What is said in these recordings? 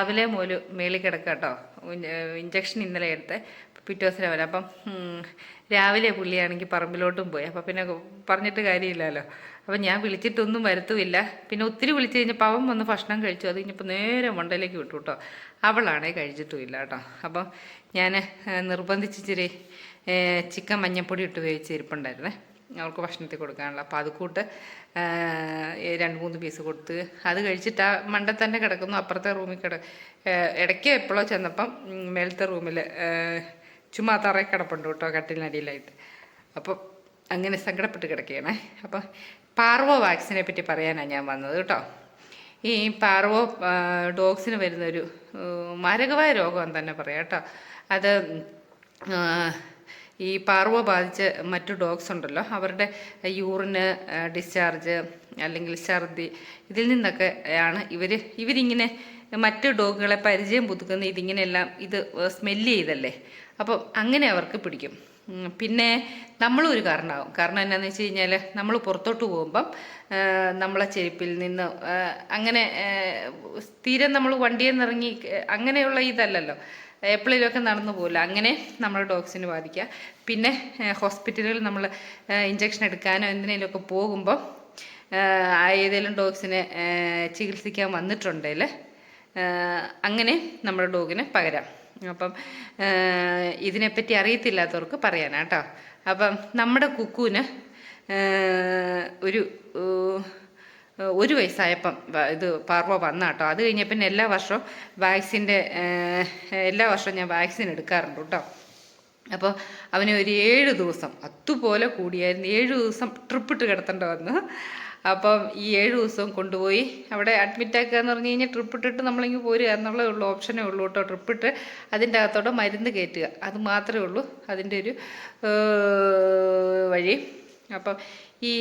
രാവിലെ മുതൽ മേളിൽ കിടക്കുക കേട്ടോ. ഇഞ്ചക്ഷൻ ഇന്നലെ എടുത്ത് പിറ്റേ ദിവസം രാവിലെ. അപ്പം രാവിലെ പുള്ളിയാണെങ്കിൽ പറമ്പിലോട്ടും പോയി. അപ്പം പിന്നെ പറഞ്ഞിട്ട് കാര്യമില്ലല്ലോ. അപ്പം ഞാൻ വിളിച്ചിട്ടൊന്നും വരുത്തുമില്ല പിന്നെ ഒത്തിരി വിളിച്ചു കഴിഞ്ഞപ്പോൾ അവൻ വന്ന് ഭക്ഷണം കഴിച്ചു. അത് കഴിഞ്ഞപ്പോൾ നേരെ മണ്ടയിലേക്ക് വിട്ടു കേട്ടോ. അവളാണേ കഴിച്ചിട്ടുമില്ല കേട്ടോ. അപ്പം ഞാൻ നിർബന്ധിച്ചിച്ചിരി ചിക്കൻ മഞ്ഞപ്പൊടി ഇട്ട് വേവിച്ച് ഇരിപ്പുണ്ടായിരുന്നേ. അവൾക്ക് ഭക്ഷണത്തിൽ കൊടുക്കാനുള്ള. അപ്പോൾ അത് കൂട്ട് രണ്ട് മൂന്ന് പീസ് കൊടുത്ത് അത് കഴിച്ചിട്ട് ആ മണ്ട തന്നെ കിടക്കുന്നു. അപ്പുറത്തെ റൂമിൽ കിട ഇടയ്ക്ക് എപ്പോഴോ ചെന്നപ്പം മേലത്തെ റൂമിൽ ചുമ്മാ തറയിൽ കിടപ്പുണ്ട് കേട്ടോ കട്ടിലിനടിയിലായിട്ട്. അപ്പോൾ അങ്ങനെ സങ്കടപ്പെട്ട് കിടക്കുകയാണേ. അപ്പം പാർവോ വാക്സിനെ പറ്റി പറയാനാണ് ഞാൻ വന്നത് കേട്ടോ. ഈ പാർവോ ഡോഗ്സിന് വരുന്നൊരു മാരകമായ രോഗം തന്നെ പറയാം കേട്ടോ. അത് ഈ പാർവ ബാധിച്ച മറ്റു ഡോഗ്സ് ഉണ്ടല്ലോ അവരുടെ യൂറിന് ഡിസ്ചാർജ് അല്ലെങ്കിൽ ഛർദി ഇതിൽ നിന്നൊക്കെ ആണ് ഇവർ ഇവരിങ്ങനെ മറ്റ് ഡോഗുകളെ പരിചയം പുതുക്കുന്ന ഇതിങ്ങനെയെല്ലാം ഇത് സ്മെല്ല് ചെയ്തല്ലേ? അപ്പം അങ്ങനെ അവർക്ക് പിടിക്കും. പിന്നെ നമ്മളും ഒരു കാരണമാവും. കാരണം എന്നാന്ന് വെച്ച് കഴിഞ്ഞാൽ നമ്മൾ പുറത്തോട്ട് പോകുമ്പം നമ്മളെ ചെരുപ്പിൽ നിന്ന് അങ്ങനെ സ്ഥിരം നമ്മൾ വണ്ടിയിൽ നിന്നിറങ്ങി അങ്ങനെയുള്ള ഇതല്ലല്ലോ. എപ്പോഴേലുമൊക്കെ നടന്നു പോകില്ല അങ്ങനെ നമ്മുടെ ഡോഗ്സിന് ബാധിക്കുക. പിന്നെ ഹോസ്പിറ്റലുകളിൽ നമ്മൾ ഇഞ്ചക്ഷൻ എടുക്കാനോ എന്തിനേലുമൊക്കെ പോകുമ്പോൾ ഏതെങ്കിലും ഡോഗ്സിനെ ചികിത്സിക്കാൻ വന്നിട്ടുണ്ടെങ്കിൽ അങ്ങനെ നമ്മുടെ ഡോഗിന് പകരാം. അപ്പം ഇതിനെപ്പറ്റി അറിയത്തില്ലാത്തവർക്ക് പറയാനാട്ടോ. അപ്പം നമ്മുടെ കുക്കുവിന് ഒരു ഒരു വയസ്സായപ്പം ഇത് പാർവ വന്ന കേട്ടോ അത് കഴിഞ്ഞ പിന്നെ എല്ലാ വർഷവും വാക്സിന്റെ എല്ലാ വർഷവും ഞാൻ വാക്സിൻ എടുക്കാറുണ്ട് കേട്ടോ. അപ്പോൾ അവന് ഒരു ഏഴ് ദിവസം അതുപോലെ കൂടിയായിരുന്നു. ഏഴ് ദിവസം ട്രിപ്പിട്ട് കിടത്തേണ്ട വന്നു. അപ്പം ഈ ഏഴ് ദിവസം കൊണ്ടുപോയി അവിടെ അഡ്മിറ്റ് ആക്കുക എന്ന് പറഞ്ഞു കഴിഞ്ഞാൽ ട്രിപ്പ് ഇട്ടിട്ട് നമ്മളിങ്ങ് പോരുക എന്നുള്ളേ ഉള്ളൂ. ഓപ്ഷനേ ഉള്ളൂ കേട്ടോ ട്രിപ്പ് ഇട്ട് അതിന്റെ അകത്തോടെ മരുന്ന് കയറ്റുക. അത് മാത്രമേ ഉള്ളൂ അതിന്റെ ഒരു വഴി. അപ്പം ഈ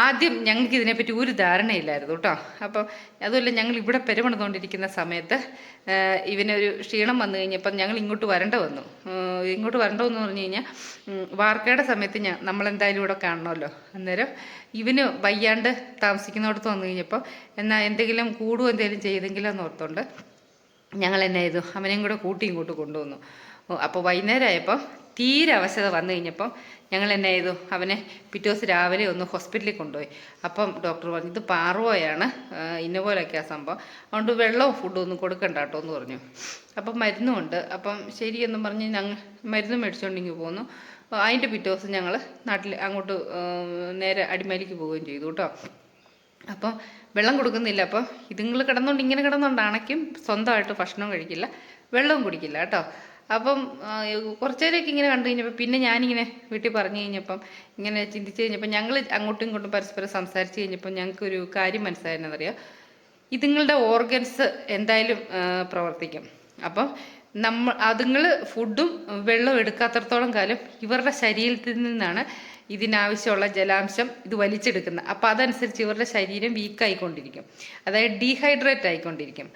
ആദ്യം ഞങ്ങൾക്ക് ഇതിനെപ്പറ്റി ഒരു ധാരണയില്ലായിരുന്നു കേട്ടോ. അപ്പം അതുമല്ല ഞങ്ങൾ ഇവിടെ പെരുമണന്നുകൊണ്ടിരിക്കുന്ന സമയത്ത് ഇവനൊരു ക്ഷീണം വന്നു കഴിഞ്ഞപ്പം ഞങ്ങൾ ഇങ്ങോട്ട് വരണ്ട വന്നു. ഇങ്ങോട്ട് വരണ്ട വന്നു പറഞ്ഞു കഴിഞ്ഞാൽ വാർക്കയുടെ സമയത്ത് ഞാൻ നമ്മളെന്തായാലും ഇവിടെ കാണണമല്ലോ. അന്നേരം ഇവന് വയ്യാണ്ട് താമസിക്കുന്നിടത്ത് വന്നു കഴിഞ്ഞപ്പോൾ എന്നാൽ എന്തെങ്കിലും കൂടുകയോ എന്തെങ്കിലും ചെയ്തെങ്കിലോ എന്ന് ഓർത്തുകൊണ്ട് ഞങ്ങൾ എന്നെ ചെയ്തു? അവനെയും കൂടെ കൂട്ടി ഇങ്ങോട്ട് കൊണ്ടുവന്നു. അപ്പോൾ വൈകുന്നേരമായപ്പോൾ തീരെ അവശത വന്നു കഴിഞ്ഞപ്പോൾ ഞങ്ങൾ എന്നെ ചെയ്തു? അവനെ പിറ്റേ ദിവസം രാവിലെ ഒന്ന് ഹോസ്പിറ്റലിൽ കൊണ്ടുപോയി. അപ്പം ഡോക്ടർ പറഞ്ഞു ഇത് പാർവോയാണ്. ഇന്ന പോലെയൊക്കെ ആ സംഭവം. അതുകൊണ്ട് വെള്ളവും ഫുഡും ഒന്നും കൊടുക്കണ്ട കേട്ടോ എന്ന് പറഞ്ഞു. അപ്പം മരുന്നുമുണ്ട്. അപ്പം ശരിയെന്നും പറഞ്ഞ് ഞങ്ങൾ മരുന്ന് മേടിച്ചുകൊണ്ടിങ്ങി പോന്നു. അതിന്റെ പിറ്റേ ദിവസം ഞങ്ങൾ നാട്ടിൽ അങ്ങോട്ട് നേരെ അടിമാലിക്ക് പോവുകയും ചെയ്തു കേട്ടോ. അപ്പം വെള്ളം കൊടുക്കുന്നില്ല. അപ്പം ഇതുങ്ങൾ കിടന്നുകൊണ്ട് ഇങ്ങനെ കിടന്നുകൊണ്ട് അണയ്ക്കും. സ്വന്തമായിട്ട് ഭക്ഷണം കഴിക്കില്ല. വെള്ളവും കുടിക്കില്ല കേട്ടോ. അപ്പം കുറച്ചു നേരമൊക്കെ ഇങ്ങനെ കണ്ടു കഴിഞ്ഞപ്പോൾ പിന്നെ ഞാനിങ്ങനെ വീട്ടിൽ പറഞ്ഞു കഴിഞ്ഞപ്പം ഇങ്ങനെ ചിന്തിച്ച് കഴിഞ്ഞപ്പോൾ ഞങ്ങൾ അങ്ങോട്ടും ഇങ്ങോട്ടും പരസ്പരം സംസാരിച്ച് കഴിഞ്ഞപ്പോൾ ഞങ്ങൾക്കൊരു കാര്യം മനസ്സിലായെന്നറിയാം? ഇതുങ്ങളുടെ ഓർഗൻസ് എന്തായാലും പ്രവർത്തിക്കും. അപ്പം നമ്മൾ അതുങ്ങൾ ഫുഡും വെള്ളവും എടുക്കാത്തടത്തോളം കാലം ഇവരുടെ ശരീരത്തിൽ നിന്നാണ് ഇതിനാവശ്യമുള്ള ജലാംശം ഇത് വലിച്ചെടുക്കുന്നത്. അപ്പോൾ അതനുസരിച്ച് ഇവരുടെ ശരീരം വീക്കായിക്കൊണ്ടിരിക്കും അതായത് ഡീഹൈഡ്രേറ്റ് ആയിക്കൊണ്ടിരിക്കും.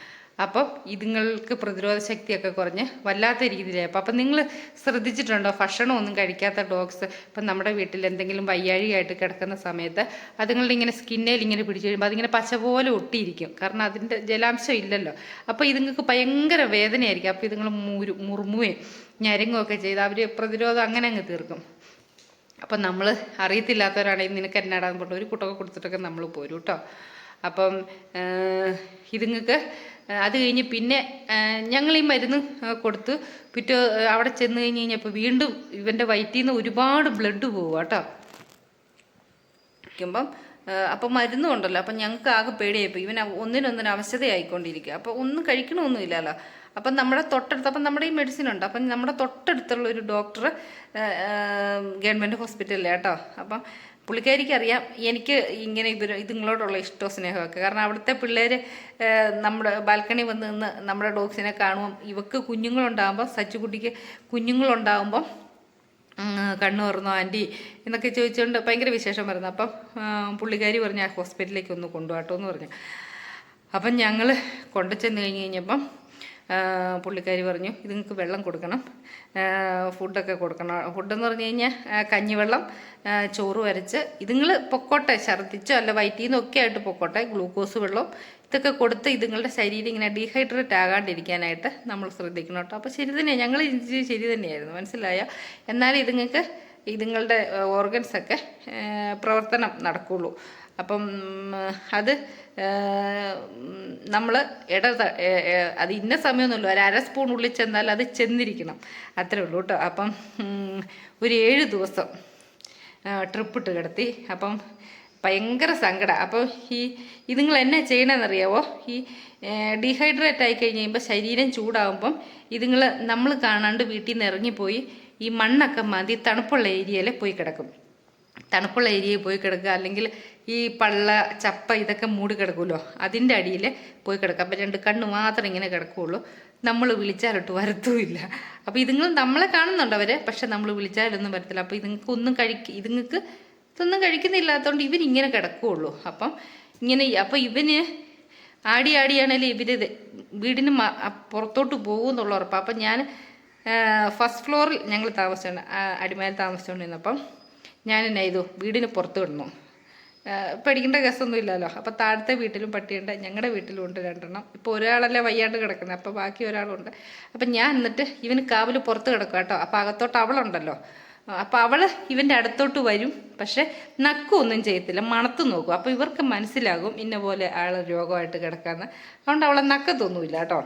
അപ്പം ഇതുങ്ങൾക്ക് പ്രതിരോധ ശക്തിയൊക്കെ കുറഞ്ഞ് വല്ലാത്ത രീതിയിലായി. അപ്പം നിങ്ങൾ ശ്രദ്ധിച്ചിട്ടുണ്ടോ? ഭക്ഷണമൊന്നും കഴിക്കാത്ത ഡോഗ്സ് ഇപ്പം നമ്മുടെ വീട്ടിൽ എന്തെങ്കിലും വയ്യാഴികയായിട്ട് കിടക്കുന്ന സമയത്ത് അതുങ്ങളുടെ ഇങ്ങനെ സ്കിന്നേൽ ഇങ്ങനെ പിടിച്ചു കഴിയുമ്പോൾ അതിങ്ങനെ പച്ച പോലെ ഒട്ടിയിരിക്കും. കാരണം അതിന്റെ ജലാംശം ഇല്ലല്ലോ. അപ്പോൾ ഇതുങ്ങൾക്ക് ഭയങ്കര വേദനയായിരിക്കും. അപ്പോൾ ഇതുങ്ങൾ മുരു മുറുമുകയും ഞരങ്ങുകയൊക്കെ ചെയ്ത് അവർ പ്രതിരോധം അങ്ങനെ അങ്ങ് തീർക്കും. അപ്പം നമ്മൾ അറിയത്തില്ലാത്തവരാണെങ്കിൽ നിനക്ക് എന്നാടാന്ന് പോട്ടെ ഒരു കുട്ടൊക്കെ കൊടുത്തിട്ടൊക്കെ നമ്മൾ പോരും കേട്ടോ. അപ്പം ഇതുങ്ങൾക്ക് അത് കഴിഞ്ഞ് പിന്നെ ഞങ്ങൾ ഈ മരുന്ന് കൊടുത്ത് പിറ്റേ അവിടെ ചെന്ന് കഴിഞ്ഞ് കഴിഞ്ഞപ്പോൾ വീണ്ടും ഇവന്റെ വയറ്റിൽ നിന്ന് ഒരുപാട് ബ്ലഡ് പോവുക കേട്ടോ ഇരിക്കുമ്പം അപ്പം മരുന്നും ഉണ്ടല്ലോ അപ്പം ഞങ്ങൾക്ക് ആകെ പേടിയായിപ്പോൾ ഇവൻ ഒന്നിനൊന്നിന് അവശതയായിക്കൊണ്ടിരിക്കുക അപ്പോൾ ഒന്നും കഴിക്കണമൊന്നുമില്ലല്ലോ അപ്പം നമ്മുടെ തൊട്ടടുത്ത് അപ്പം നമ്മുടെ ഈ മെഡിസിൻ ഉണ്ട്. അപ്പം നമ്മുടെ തൊട്ടടുത്തുള്ള ഒരു ഡോക്ടർ ഗവൺമെന്റ് ഹോസ്പിറ്റലിലെ കേട്ടോ അപ്പം പുള്ളിക്കാരിക്ക് അറിയാം എനിക്ക് ഇങ്ങനെ ഇവർ ഇതുങ്ങളോടുള്ള ഇഷ്ടവും സ്നേഹമൊക്കെ കാരണം അവിടുത്തെ പിള്ളേർ നമ്മുടെ ബാൽക്കണി വന്ന് നിന്ന് നമ്മുടെ ഡോഗ്സിനെ കാണുമ്പം ഇവക്ക് കുഞ്ഞുങ്ങളുണ്ടാകുമ്പോൾ സച്ചുകുട്ടിക്ക് കുഞ്ഞുങ്ങളുണ്ടാകുമ്പം കണ്ണ് തുറന്നോ ആന്റി എന്നൊക്കെ ചോദിച്ചുകൊണ്ട് ഭയങ്കര വിശേഷം വരുന്നത് അപ്പം പുള്ളിക്കാരി പറഞ്ഞു ആ ഹോസ്പിറ്റലിലേക്ക് ഒന്ന് കൊണ്ടുപോകട്ടോ എന്ന് പറഞ്ഞു. അപ്പം ഞങ്ങൾ കൊണ്ടു ചെന്ന് കഴിഞ്ഞ് കഴിഞ്ഞപ്പം പുള്ളിക്കാരി പറഞ്ഞു ഇത് നിങ്ങൾക്ക് വെള്ളം കൊടുക്കണം. ഫുഡൊക്കെ കൊടുക്കണം. ഫുഡെന്ന് പറഞ്ഞു കഴിഞ്ഞാൽ കഞ്ഞിവെള്ളം ചോറ് വരച്ച് ഇതുങ്ങൾ പൊക്കോട്ടെ ഛർദ്ദിച്ചോ അല്ല വയറ്റിൽ നിന്നൊക്കെ ആയിട്ട് പൊക്കോട്ടെ ഗ്ലൂക്കോസ് വെള്ളം ഇതൊക്കെ കൊടുത്ത് ഇതുങ്ങളുടെ ശരീരം ഇങ്ങനെ ഡീഹൈഡ്രേറ്റ് ആകാണ്ടിരിക്കാനായിട്ട് നമ്മൾ ശ്രദ്ധിക്കണം കേട്ടോ. അപ്പോൾ ശരി തന്നെയാണ് ഞങ്ങൾ ശരി തന്നെയായിരുന്നു മനസ്സിലായോ? എന്നാലും ഇതുങ്ങൾക്ക് ഇതുങ്ങളുടെ ഓർഗൻസൊക്കെ പ്രവർത്തനം നടക്കുള്ളൂ. അപ്പം അത് നമ്മൾ ഇട അത് ഇന്ന സമയമൊന്നുമില്ല ഒരു അര സ്പൂൺ ഉള്ളിൽ ചെന്നാൽ അത് ചെന്നിരിക്കണം. അത്രേ ഉള്ളൂ കേട്ടോ. അപ്പം ഒരു ഏഴ് ദിവസം ട്രിപ്പ് ഇട്ട് കിടത്തി. അപ്പം ഭയങ്കര സങ്കടം. അപ്പോൾ ഈ ഇത് നിങ്ങൾ എന്നെ ചെയ്യണമെന്നറിയാവോ ഈ ഡീഹൈഡ്രേറ്റ് ആയി കഴിഞ്ഞ് കഴിയുമ്പോൾ ശരീരം ചൂടാകുമ്പം ഇതുങ്ങൾ നമ്മൾ കാണാണ്ട് വീട്ടിൽ നിന്ന് ഇറങ്ങിപ്പോയി ഈ മണ്ണൊക്കെ മാന്തി തണുപ്പുള്ള ഏരിയയിൽ പോയി കിടക്കും. തണുപ്പുള്ള ഏരിയയിൽ പോയി കിടക്കുക. അല്ലെങ്കിൽ ഈ പള്ള ചപ്പ ഇതൊക്കെ മൂടി കിടക്കുമല്ലോ? അതിന്റെ അടിയിൽ പോയി കിടക്കാം അപ്പം രണ്ട് കണ്ണ് മാത്രം ഇങ്ങനെ കിടക്കുകയുള്ളൂ നമ്മൾ വിളിച്ചാലോട്ട് വരത്തുമില്ല. അപ്പോൾ ഇതുങ്ങൾ നമ്മളെ കാണുന്നുണ്ട് അവർ പക്ഷെ നമ്മൾ വിളിച്ചാലൊന്നും വരത്തില്ല. അപ്പോൾ ഇതുങ്ങൾക്ക് ഒന്നും കഴിക്ക ഇതുങ്ങൾക്ക് ഇതൊന്നും കഴിക്കുന്നില്ലാത്തതുകൊണ്ട് ഇവരിങ്ങനെ കിടക്കുകയുള്ളൂ അപ്പം ഇങ്ങനെ അപ്പോൾ ഇവന് ആടി ആടിയാണേലും ഇവർ വീടിന് പുറത്തോട്ട് പോകുമെന്നുള്ള ഉറപ്പാണ് അപ്പം ഞാൻ ഫസ്റ്റ് ഫ്ലോറിൽ ഞങ്ങൾ താമസിച്ചുകൊണ്ട് അടിമാലി താമസിച്ചുകൊണ്ടിരുന്നപ്പം ഞാൻ എന്നാ ചെയ്തു? വീടിന് പുറത്ത് കിടന്നു പേടിക്കേണ്ട കേസൊന്നും ഇല്ലല്ലോ. അപ്പം താഴത്തെ വീട്ടിലും പട്ടിയുണ്ട് ഞങ്ങളുടെ വീട്ടിലും ഉണ്ട് രണ്ടെണ്ണം. ഇപ്പോൾ ഒരാളല്ലേ വയ്യാണ്ട് കിടക്കുന്നത് അപ്പോൾ ബാക്കി ഒരാളുണ്ട്. അപ്പം ഞാൻ എന്നിട്ട് ഇവന് കാവൽ പുറത്ത് കിടക്കും കേട്ടോ അപ്പോൾ അകത്തോട്ട് അവളുണ്ടല്ലോ. അപ്പോൾ അവൾ ഇവന്റെ അടുത്തോട്ട് വരും. പക്ഷെ നക്കൊന്നും ചെയ്യത്തില്ല മണത്ത് നോക്കും. അപ്പോൾ ഇവർക്ക് മനസ്സിലാകും ഇന്ന പോലെ ആൾ രോഗമായിട്ട് കിടക്കാന്ന്. അതുകൊണ്ട് അവളെ നക്കത്തൊന്നുമില്ല കേട്ടോ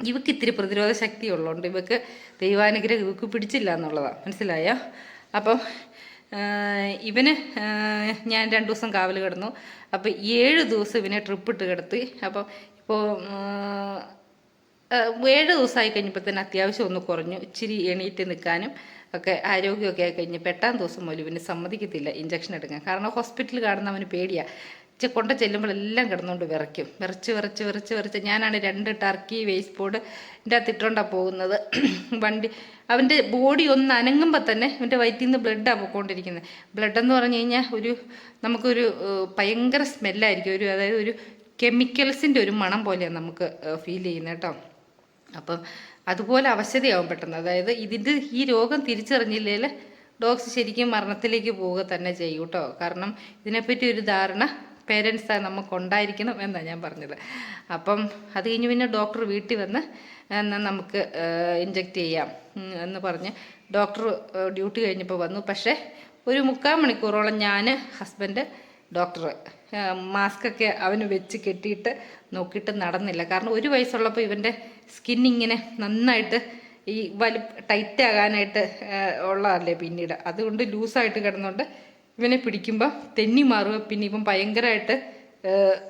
ഇവക്ക് ഇത്തിരി പ്രതിരോധ ശക്തി ഉള്ളതുകൊണ്ട് ഇവക്ക് ദൈവാനുഗ്രഹം ഇവക്ക് പിടിച്ചില്ല എന്നുള്ളതാണ് മനസ്സിലായോ? അപ്പം ഇവന് ഞാൻ രണ്ട് ദിവസം കാവൽ കിടന്നു. അപ്പോൾ ഏഴ് ദിവസം ഇവനെ ട്രിപ്പ് ഇട്ട് കിടത്തി. അപ്പോൾ ഇപ്പോൾ ഏഴ് ദിവസമായി കഴിഞ്ഞപ്പോൾ തന്നെ അത്യാവശ്യം ഒന്ന് കുറഞ്ഞു. ഇച്ചിരി എണീറ്റ് നിൽക്കാനും ഒക്കെ ആരോഗ്യമൊക്കെ ആയി കഴിഞ്ഞ് എട്ടാം ദിവസം പോലും ഇവന് സമ്മതിക്കത്തില്ല ഇഞ്ചക്ഷൻ എടുക്കാൻ. കാരണം ഹോസ്പിറ്റലിൽ കാണുന്ന അവന് പേടിയാണ് കൊണ്ട് ചെല്ലുമ്പോൾ എല്ലാം കിടന്നുകൊണ്ട് വിറയ്ക്കും. വിറച്ച് വിറച്ച് വിറച്ച് വിറച്ച്. ഞാനാണ് രണ്ട് ടർക്കി വേസ്റ്റ് ബോർഡ് എന്റെ അകത്ത് ഇട്ടുകൊണ്ടാണ് പോകുന്നത്. വണ്ടി അവന്റെ ബോഡി ഒന്ന് അനങ്ങുമ്പോൾ തന്നെ അവന്റെ വയറ്റിൽ നിന്ന് ബ്ലഡാണ് പോയിക്കൊണ്ടിരിക്കുന്നത് ബ്ലഡ് എന്ന് പറഞ്ഞു കഴിഞ്ഞാൽ ഒരു നമുക്കൊരു ഭയങ്കര സ്മെല്ലായിരിക്കും. ഒരു അതായത് ഒരു കെമിക്കൽസിന്റെ ഒരു മണം പോലെയാണ് നമുക്ക് ഫീൽ ചെയ്യുന്നത് കേട്ടോ. അപ്പം അതുപോലെ അവശതയാവും പെട്ടെന്ന്. അതായത് ഇതിന്റെ ഈ രോഗം തിരിച്ചറിഞ്ഞില്ലെങ്കിൽ ഡോഗ്സ് ശരിക്കും മരണത്തിലേക്ക് പോവുക തന്നെ ചെയ്യും കേട്ടോ. കാരണം ഇതിനെപ്പറ്റി ഒരു ധാരണ പേരൻസ് നമുക്ക് ഉണ്ടായിരിക്കണം എന്നാണ് ഞാൻ പറഞ്ഞത്. അപ്പം അത് കഴിഞ്ഞ് പിന്നെ ഡോക്ടർ വീട്ടിൽ വന്ന് എന്നാൽ നമുക്ക് ഇഞ്ചെക്റ്റ് ചെയ്യാം എന്ന് പറഞ്ഞ് ഡോക്ടർ ഡ്യൂട്ടി കഴിഞ്ഞപ്പോൾ വന്നു. പക്ഷേ ഒരു മുക്കാൽ മണിക്കൂറോളം ഞാൻ ഹസ്ബൻഡ് ഡോക്ടർ മാസ്ക് ഒക്കെ അവന് വെച്ച് കെട്ടിയിട്ട് നോക്കിയിട്ട് നടന്നില്ല. കാരണം ഒരു വയസ്സുള്ളപ്പോൾ ഇവന്റെ സ്കിൻ ഇങ്ങനെ നന്നായിട്ട് ഈ വലു ടൈറ്റ് ആകാനായിട്ട് ഉള്ളതല്ലേ പിന്നീട്. അതുകൊണ്ട് ലൂസായിട്ട് കിടന്നുകൊണ്ട് ഇവനെ പിടിക്കുമ്പോൾ തെന്നി മാറുക പിന്നെ ഇവൻ ഭയങ്കരമായിട്ട്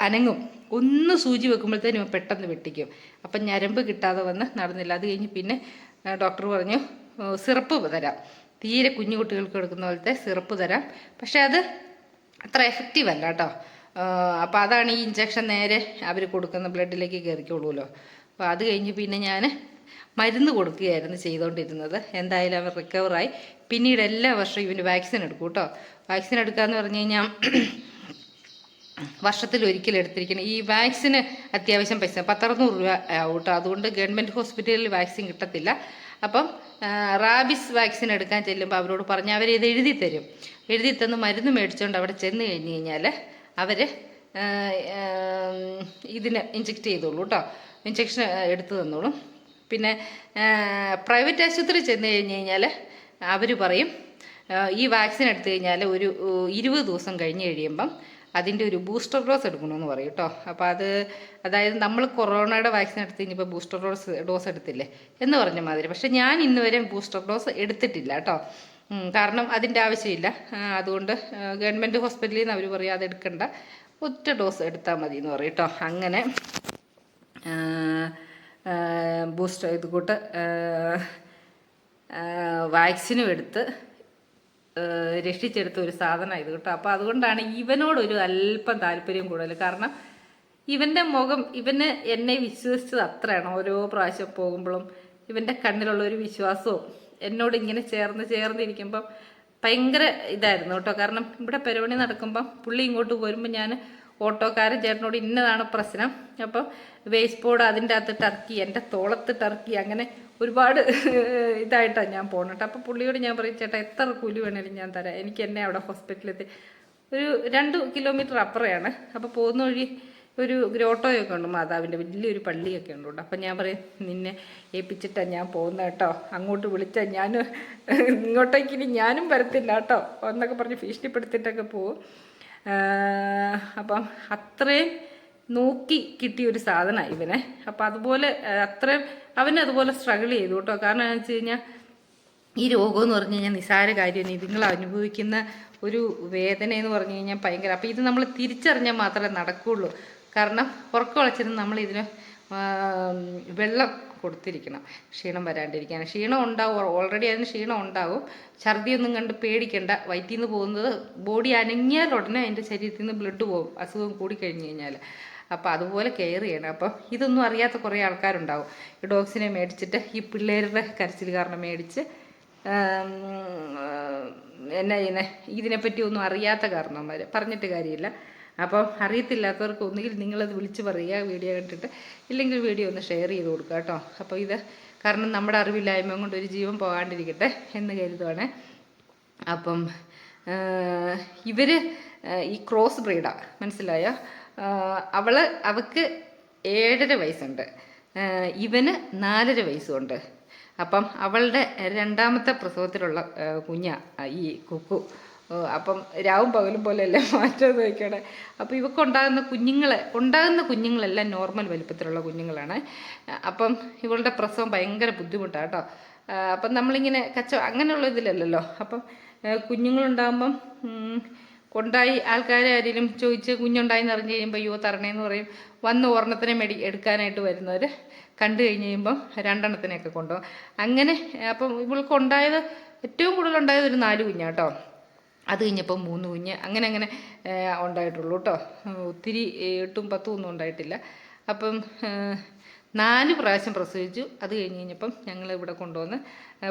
അനങ്ങും. ഒന്ന് സൂചി വെക്കുമ്പോഴത്തേനും ഇവൻ പെട്ടെന്ന് വെട്ടിക്കും. അപ്പം ഞരമ്പ് കിട്ടാതെ വന്ന് നടന്നില്ല. അത് കഴിഞ്ഞ് പിന്നെ ഡോക്ടർ പറഞ്ഞു സിറപ്പ് തരാം. തീരെ കുഞ്ഞു കുട്ടികൾക്ക് കൊടുക്കുന്ന പോലത്തെ സിറപ്പ് തരാം. പക്ഷേ അത് അത്ര എഫക്റ്റീവ് അല്ല കേട്ടോ. അപ്പോൾ അതാണ് ഈ ഇഞ്ചക്ഷൻ നേരെ അവർ കൊടുക്കുന്ന ബ്ലഡിലേക്ക് കയറിക്കോളൂല്ലോ അപ്പോൾ അത് കഴിഞ്ഞ് പിന്നെ ഞാൻ മരുന്ന് കൊടുക്കുകയായിരുന്നു ചെയ്തുകൊണ്ടിരുന്നത്. എന്തായാലും അവർ റിക്കവറായി പിന്നീട് എല്ലാ വർഷവും ഇവന് വാക്സിൻ എടുക്കും കേട്ടോ വാക്സിൻ എടുക്കാന്ന് പറഞ്ഞു കഴിഞ്ഞാൽ വർഷത്തിൽ ഒരിക്കൽ എടുത്തിരിക്കണം. ഈ വാക്സിന് അത്യാവശ്യം പൈസ പത്തറുന്നൂറ് രൂപ ആവും അതുകൊണ്ട് ഗവൺമെന്റ് ഹോസ്പിറ്റലിൽ വാക്സിൻ കിട്ടത്തില്ല. അപ്പം റാബിസ് വാക്സിൻ എടുക്കാൻ ചെല്ലുമ്പോൾ അവരോട് പറഞ്ഞ് അവരിത് എഴുതി തരും. എഴുതി തന്ന് മരുന്ന് മേടിച്ചുകൊണ്ട് അവിടെ ചെന്ന് കഴിഞ്ഞ് കഴിഞ്ഞാൽ അവർ ഇതിന് ഇഞ്ചെക്റ്റ് ചെയ്തോളൂ കേട്ടോ ഇഞ്ചെക്ഷൻ എടുത്തു തന്നോളും. പിന്നെ പ്രൈവറ്റ് ആശുപത്രി ചെന്ന് കഴിഞ്ഞ് കഴിഞ്ഞാൽ അവർ പറയും ഈ വാക്സിൻ എടുത്തു കഴിഞ്ഞാൽ ഒരു ഇരുപത് ദിവസം കഴിഞ്ഞ് കഴിയുമ്പം അതിന്റെ ഒരു ബൂസ്റ്റർ ഡോസ് എടുക്കണമെന്ന് പറയും കേട്ടോ അപ്പോൾ അത് അതായത് നമ്മൾ കൊറോണയുടെ വാക്സിൻ എടുത്ത് കഴിഞ്ഞപ്പോൾ ബൂസ്റ്റർ ഡോസ് ഡോസ് എടുത്തില്ലേ എന്ന് പറഞ്ഞ മാതിരി. പക്ഷേ ഞാൻ ഇന്ന് വരെ ബൂസ്റ്റർ ഡോസ് എടുത്തിട്ടില്ല കേട്ടോ കാരണം അതിന്റെ ആവശ്യമില്ല. അതുകൊണ്ട് ഗവൺമെന്റ് ഹോസ്പിറ്റലിൽ നിന്ന് അവർ പറയും അത് എടുക്കണ്ട. ഒറ്റ ഡോസ് എടുത്താൽ മതി എന്ന് പറയും കേട്ടോ അങ്ങനെ ബൂസ്റ്റർ ഇത് കൂട്ട് വാക്സിനും എടുത്ത് രക്ഷിച്ചെടുത്ത ഒരു സാധനമാണ് ഇത് കേട്ടോ. അപ്പോൾ അതുകൊണ്ടാണ് ഇവനോടൊരു അല്പം താല്പര്യം കൂടുതൽ. കാരണം ഇവന്റെ മുഖം ഇവന് എന്നെ വിശ്വസിച്ചത് അത്രയാണ്. ഓരോ പ്രാവശ്യം പോകുമ്പോഴും ഇവന്റെ കണ്ണിലുള്ള ഒരു വിശ്വാസവും എന്നോട് ഇങ്ങനെ ചേർന്ന് ചേർന്നിരിക്കുമ്പം ഭയങ്കര ഇതായിരുന്നു കേട്ടോ. കാരണം ഇവിടെ പരിപാടി നടക്കുമ്പം പുള്ളി ഇങ്ങോട്ട് വരുമ്പോൾ ഞാൻ ഓട്ടോക്കാരൻ ചേട്ടനോട് ഇന്നതാണ് പ്രശ്നം. അപ്പം വേസ്റ്റ് ബോർഡ് അതിന്റെ അകത്ത് ടർക്കി എന്റെ തോളത്ത് ടർക്കി അങ്ങനെ ഒരുപാട് ഇതായിട്ടാണ് ഞാൻ പോകുന്നത് കേട്ടോ അപ്പോൾ പുള്ളിയോട് ഞാൻ പറയും ചേട്ടാ എത്ര കൂലി വേണേലും ഞാൻ തരാം. എനിക്ക് എന്നെ അവിടെ ഹോസ്പിറ്റലിൽ എത്തി ഒരു രണ്ട് കിലോമീറ്റർ അപ്പുറയാണ്. അപ്പോൾ പോകുന്ന വഴി ഒരു ഗ്രോട്ടോയൊക്കെ ഉണ്ട് മാതാവിന്റെ വലിയൊരു പള്ളിയൊക്കെ ഉണ്ട് കേട്ടോ. അപ്പം ഞാൻ പറയും നിന്നെ ഏൽപ്പിച്ചിട്ടാണ് ഞാൻ പോകുന്നത് കേട്ടോ. അങ്ങോട്ട് വിളിച്ചാൽ ഞാൻ ഇങ്ങോട്ടേക്ക് ഇനി ഞാനും വരത്തില്ല കേട്ടോ. എന്നൊക്കെ പറഞ്ഞ് ഭീഷണിപ്പെടുത്തിയിട്ടൊക്കെ ആഹ് അപ്പം അത്രയും നോക്കി കിട്ടിയ ഒരു സാധനമാണ് ഇവനെ. അപ്പം അതുപോലെ അത്രയും അവനെ അതുപോലെ സ്ട്രഗിൾ ചെയ്തു കേട്ടോ. കാരണം എന്ന് വെച്ച് കഴിഞ്ഞാൽ ഈ രോഗം എന്ന് പറഞ്ഞു കഴിഞ്ഞാൽ നിസ്സാര കാര്യമാണ്. ഇതുങ്ങൾ അനുഭവിക്കുന്ന ഒരു വേദന എന്ന് പറഞ്ഞു കഴിഞ്ഞാൽ ഭയങ്കര. അപ്പം ഇത് നമ്മൾ തിരിച്ചറിഞ്ഞാൽ മാത്രമേ നടക്കുകയുള്ളൂ. കാരണം ഉറക്കം വളച്ചിരുന്ന് നമ്മൾ ഇതിന് വെള്ളം കൊടുത്തിരിക്കണം. ക്ഷീണം വരാണ്ടിരിക്കാൻ. ക്ഷീണം ഉണ്ടാവും ഓൾറെഡി അതിന് ക്ഷീണം ഉണ്ടാവും. ഛർദിയൊന്നും കണ്ട് പേടിക്കണ്ട. വയറ്റിൽ നിന്ന് പോകുന്നത് ബോഡി അനങ്ങിയാൽ ഉടനെ അതിന്റെ ശരീരത്തിൽ നിന്ന് ബ്ലഡ് പോകും. അസുഖം കൂടി കഴിഞ്ഞ് കഴിഞ്ഞാൽ. അപ്പോൾ അതുപോലെ കെയർ ചെയ്യണം. അപ്പം ഇതൊന്നും അറിയാത്ത കുറേ ആൾക്കാരുണ്ടാവും. ഈ ഡോഗ്സിനെ മേടിച്ചിട്ട് ഈ പിള്ളേരുടെ കരച്ചിൽ കാരണം മേടിച്ച് എന്നാ ചെയ്യുന്നത് ഇതിനെപ്പറ്റി ഒന്നും അറിയാത്ത കാരണവന്മാർ പറഞ്ഞിട്ട് കാര്യമില്ല. അപ്പം അറിയത്തില്ലാത്തവർക്ക് ഒന്നുകിൽ നിങ്ങളത് വിളിച്ച് പറയുക വീഡിയോ കണ്ടിട്ട് ഇല്ലെങ്കിൽ വീഡിയോ ഒന്ന് ഷെയർ ചെയ്ത് കൊടുക്കുക കേട്ടോ. അപ്പോൾ ഇത് കാരണം നമ്മുടെ അറിവില്ലായ്മ കൊണ്ട് ഒരു ജീവൻ പോകാണ്ടിരിക്കട്ടെ എന്ന് കരുതുവാണ്. അപ്പം ഇവർ ഈ ക്രോസ് ബ്രീഡാണ് മനസ്സിലായോ? അവൾ അവൾക്ക് ഏഴര വയസ്സുണ്ട്. ഇവന് നാലര വയസ്സുണ്ട്. അപ്പം അവളുടെ രണ്ടാമത്തെ പ്രസവത്തിലുള്ള കുഞ്ഞ ഈ കുക്കു. അപ്പം രാവും പകലും പോലെയല്ലേ മാറ്റം നോക്കണേ അപ്പോൾ ഇവക്ക് ഉണ്ടാകുന്ന കുഞ്ഞുങ്ങളെ ഉണ്ടാകുന്ന കുഞ്ഞുങ്ങളെല്ലാം നോർമൽ വലിപ്പത്തിലുള്ള കുഞ്ഞുങ്ങളാണ്. അപ്പം ഇവളുടെ പ്രസവം ഭയങ്കര ബുദ്ധിമുട്ടാണ് കേട്ടോ. അപ്പം നമ്മളിങ്ങനെ കച്ച അങ്ങനെയുള്ള ഇതിലല്ലല്ലോ. അപ്പം കുഞ്ഞുങ്ങളുണ്ടാകുമ്പം കൊണ്ടായി ആൾക്കാരെ ആരെങ്കിലും ചോദിച്ച് കുഞ്ഞുണ്ടായി എന്ന് അറിഞ്ഞു കഴിയുമ്പോൾ യുവ തരണേന്ന് പറയും. വന്ന് ഒരെണ്ണത്തിനെ മെഡി എടുക്കാനായിട്ട് വരുന്നവർ കണ്ടു കഴിഞ്ഞ് കഴിയുമ്പം രണ്ടെണ്ണത്തിനെയൊക്കെ കൊണ്ടുപോകും. അങ്ങനെ അപ്പം ഇവൾക്ക് ഉണ്ടായത് ഏറ്റവും കൂടുതൽ ഉണ്ടായത് ഒരു നാല് കുഞ്ഞാട്ടോ അത് കഴിഞ്ഞപ്പോൾ മൂന്ന് കുഞ്ഞ് അങ്ങനെ അങ്ങനെ ഉണ്ടായിട്ടുള്ളൂ കേട്ടോ ഒത്തിരി എട്ടും പത്തും ഒന്നും ഉണ്ടായിട്ടില്ല. അപ്പം നാല് പ്രാവശ്യം പ്രസവിച്ചു. അത് കഴിഞ്ഞ് കഴിഞ്ഞപ്പം ഞങ്ങൾ ഇവിടെ കൊണ്ടുവന്ന്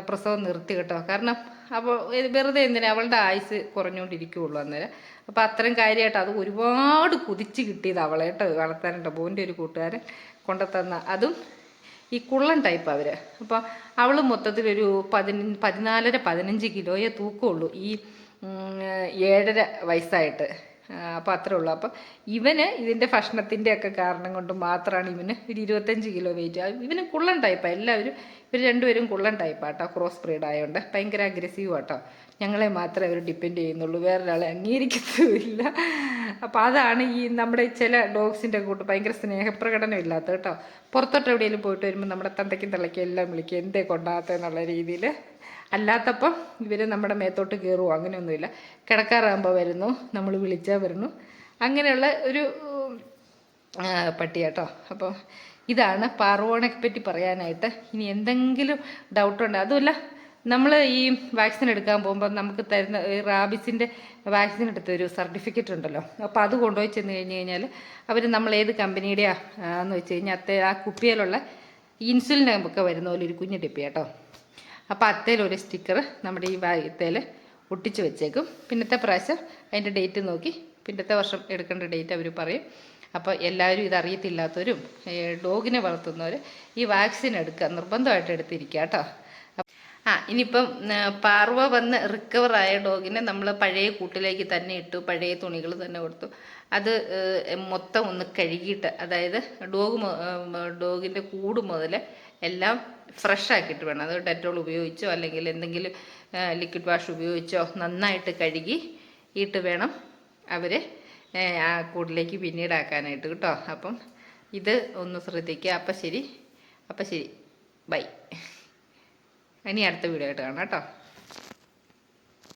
പ്രസവം നിർത്തി കേട്ടോ കാരണം അപ്പോൾ വെറുതെ എന്തിനാ? അവളുടെ ആയുസ് കുറഞ്ഞുകൊണ്ടിരിക്കുകയുള്ളൂ അന്നേരം. അപ്പോൾ അത്രയും കാര്യമായിട്ട് അത് ഒരുപാട് കുതിച്ച് കിട്ടിയത് അവളെ കേട്ടോ വളർത്താനുണ്ട് ബോന്റെ ഒരു കൂട്ടുകാരൻ കൊണ്ടുത്തന്ന. അതും ഈ കുള്ളൻ ടൈപ്പ് അവർ അപ്പോൾ അവൾ മൊത്തത്തിലൊരു പതിന പതിനാലര പതിനഞ്ച് കിലോയെ തൂക്കമുള്ളൂ ഈ ഏഴര വയസ്സായിട്ട്. അപ്പോൾ അത്രേ ഉള്ളൂ. അപ്പം ഇവന് ഇതിന്റെ ഭക്ഷണത്തിന്റെ ഒക്കെ കാരണം കൊണ്ട് മാത്രമാണ് ഇവന് ഒരു ഇരുപത്തഞ്ച് കിലോ വെയിറ്റ് ഇവന് കുള്ളൻ ടൈപ്പാണ് എല്ലാവരും ഇവർ രണ്ടുപേരും കുള്ളൻ ടൈപ്പാട്ടോ ക്രോസ് ബ്രീഡ് ആയതുകൊണ്ട് ഭയങ്കര അഗ്രസീവ് ആട്ടോ ഞങ്ങളെ മാത്രമേ അവർ ഡിപ്പെൻഡ് ചെയ്യുന്നുള്ളൂ. വേറൊരാളെ അംഗീകരിക്കത്തുമില്ല. അപ്പോൾ അതാണ് ഈ നമ്മുടെ ചില ഡോഗ്സിന്റെ കൂട്ട് ഭയങ്കര സ്നേഹപ്രകടനം ഇല്ലാത്ത കേട്ടോ. പുറത്തോട്ട് എവിടെയെങ്കിലും പോയിട്ട് വരുമ്പോൾ നമ്മുടെ തന്തയ്ക്കും തള്ളയ്ക്കും എല്ലാം വിളിക്കും. എന്തേ കൊണ്ടാകത്തെന്നുള്ള രീതിയിൽ അല്ലാത്തപ്പം ഇവർ നമ്മുടെ മേത്തോട്ട് കയറുമോ അങ്ങനെയൊന്നുമില്ല. കിടക്കാറാകുമ്പോൾ വരുന്നു. നമ്മൾ വിളിച്ചാൽ വരുന്നു. അങ്ങനെയുള്ള ഒരു പട്ടിയാട്ടോ അപ്പോൾ ഇതാണ് പാർവോണെ പറ്റി പറയാനായിട്ട്. ഇനി എന്തെങ്കിലും ഡൗട്ടുണ്ട് അതുമല്ല നമ്മൾ ഈ വാക്സിൻ എടുക്കാൻ പോകുമ്പോൾ നമുക്ക് തരുന്ന ഈ റാബിസിന്റെ വാക്സിൻ എടുത്ത ഒരു സർട്ടിഫിക്കറ്റ് ഉണ്ടല്ലോ. അപ്പോൾ അത് കൊണ്ടുപോയി ചെന്ന് കഴിഞ്ഞ് കഴിഞ്ഞാൽ അവർ നമ്മൾ ഏത് കമ്പനിയുടെയാണ് എന്ന് വെച്ച് കഴിഞ്ഞാൽ അത്തെ ആ കുപ്പിയിലുള്ള ഇൻസുലിൻ ഒക്കെ വരുന്ന പോലെ ഒരു കുഞ്ഞു ടിപ്പി കേട്ടോ. അപ്പോൾ അത്തേലൊരു സ്റ്റിക്കർ നമ്മുടെ ഈ വായത്തേൽ ഒട്ടിച്ച് വെച്ചേക്കും. പിന്നത്തെ പ്രാവശ്യം അതിന്റെ ഡേറ്റ് നോക്കി പിന്നത്തെ വർഷം എടുക്കേണ്ട ഡേറ്റ് അവർ പറയും. അപ്പോൾ എല്ലാവരും ഇതറിയത്തില്ലാത്തവരും ഡോഗിനെ വളർത്തുന്നവർ ഈ വാക്സിൻ എടുക്കുക നിർബന്ധമായിട്ട് എടുത്തിരിക്കുക കേട്ടോ. ആ ഇനിയിപ്പം പാർവ വന്ന് റിക്കവർ ആയ ഡോഗിനെ നമ്മൾ പഴയ കൂട്ടിലേക്ക് തന്നെ ഇട്ടു പഴയ തുണികൾ തന്നെ കൊടുത്തു. അത് മൊത്തം ഒന്ന് കഴുകിയിട്ട് അതായത് ഡോഗ് ഡോഗിന്റെ കൂട് മുതൽ എല്ലാം ഫ്രഷ് ആക്കിയിട്ട് വേണം. അത് ഡെറ്റോൾ ഉപയോഗിച്ചോ അല്ലെങ്കിൽ എന്തെങ്കിലും ലിക്വിഡ് വാഷ് ഉപയോഗിച്ചോ നന്നായിട്ട് കഴുകി ഇട്ട് വേണം അവരെ ആ കൂടിലേക്ക് പിന്നീട് ആക്കാനായിട്ട് കേട്ടോ. അപ്പം ഇത് ഒന്ന് ശ്രദ്ധിക്കുക. അപ്പം ശരി. അപ്പം ശരി. ബൈ. ഇനി അടുത്ത വീഡിയോ ആയിട്ട് കാണാം കേട്ടോ.